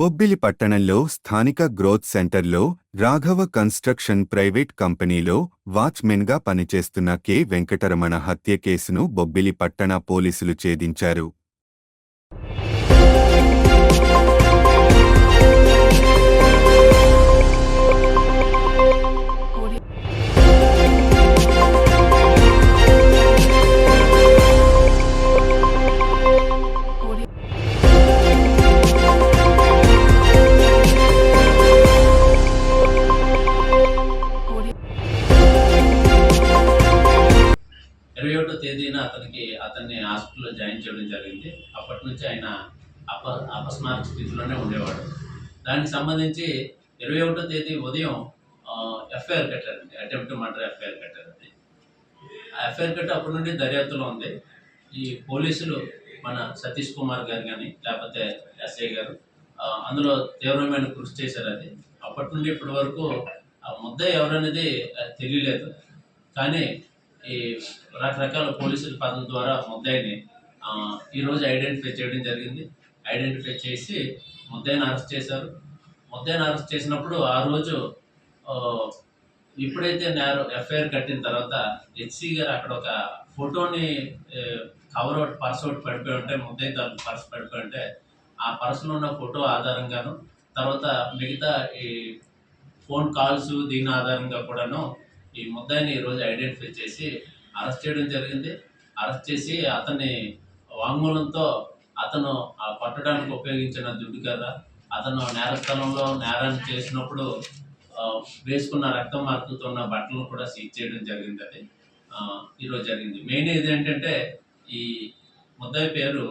బొబ్బిలి పట్టణంలో స్థానిక గ్రోత్ సెంటర్లో రాఘవ కన్స్ట్రక్షన్ ప్రైవేట్ కంపెనీలో వాచ్మెన్గా పనిచేస్తున్న కె. వెంకటరమణ హత్య కేసును బొబ్బిలి పట్టణ పోలీసులు ఛేదించారు. ఇరవై ఒకటో తేదీన అతనికి అతన్ని హాస్పిటల్లో జాయిన్ చేయడం జరిగింది. అప్పటి నుంచి ఆయన అప అపస్మారక స్థితిలోనే ఉండేవాడు. దానికి సంబంధించి ఇరవై ఒకటో తేదీ ఉదయం ఎఫ్ఐఆర్ కట్టారండి. అటెంప్ట్ మర్డర్ ఎఫ్ఐఆర్ కట్టారండి. ఆ ఎఫ్ఐఆర్ కట్టి అప్పటి నుండి దర్యాప్తులో ఉంది. ఈ పోలీసులు మన సతీష్ కుమార్ గారు కానీ లేకపోతే ఎస్ఐ గారు అందులో తీవ్రమైన కృషి చేశారు అది. అప్పటి నుండి ఇప్పటి వరకు ఆ ముద్ద ఎవరనేది తెలియలేదు. కానీ ఈ రకరకాల పోలీసుల పదం ద్వారా ముద్దాయిని ఈరోజు ఐడెంటిఫై చేయడం జరిగింది. ఐడెంటిఫై చేసి ముద్దాయిని అరెస్ట్ చేశారు. ముద్దాయిని అరెస్ట్ చేసినప్పుడు ఆ రోజు ఇప్పుడైతే ఎప్పుడైతే ఎఫ్ఐఆర్ కట్టిన తర్వాత హెచ్సి గారు అక్కడ ఒక ఫోటోని కవర్ అవుట్ పర్స్ అవుట్ పడిపోయి ఉంటే ముద్దాయి తాలూకు పర్స్ పడిపోయి ఉంటే ఆ పర్సులో ఉన్న ఫోటో ఆధారంగాను తర్వాత మిగతా ఈ ఫోన్ కాల్స్ దీని ఆధారంగా కూడాను ఈ ముద్దాయిని ఈరోజు ఐడెంటిఫై చేసి అరెస్ట్ చేయడం జరిగింది. అరెస్ట్ చేసి అతన్ని వాంగ్మూలంతో అతను ఆ పట్టడానికి ఉపయోగించిన దుడ్డు కదా అతను నేరస్థలంలో నేరాన్ని చేసినప్పుడు వేసుకున్న రక్తం మార్పుతో ఉన్న బట్టలను కూడా సీజ్ చేయడం జరిగింది అది. ఈరోజు జరిగింది. మెయిన్ ఇది ఏంటంటే ఈ ముద్దాయి పేరు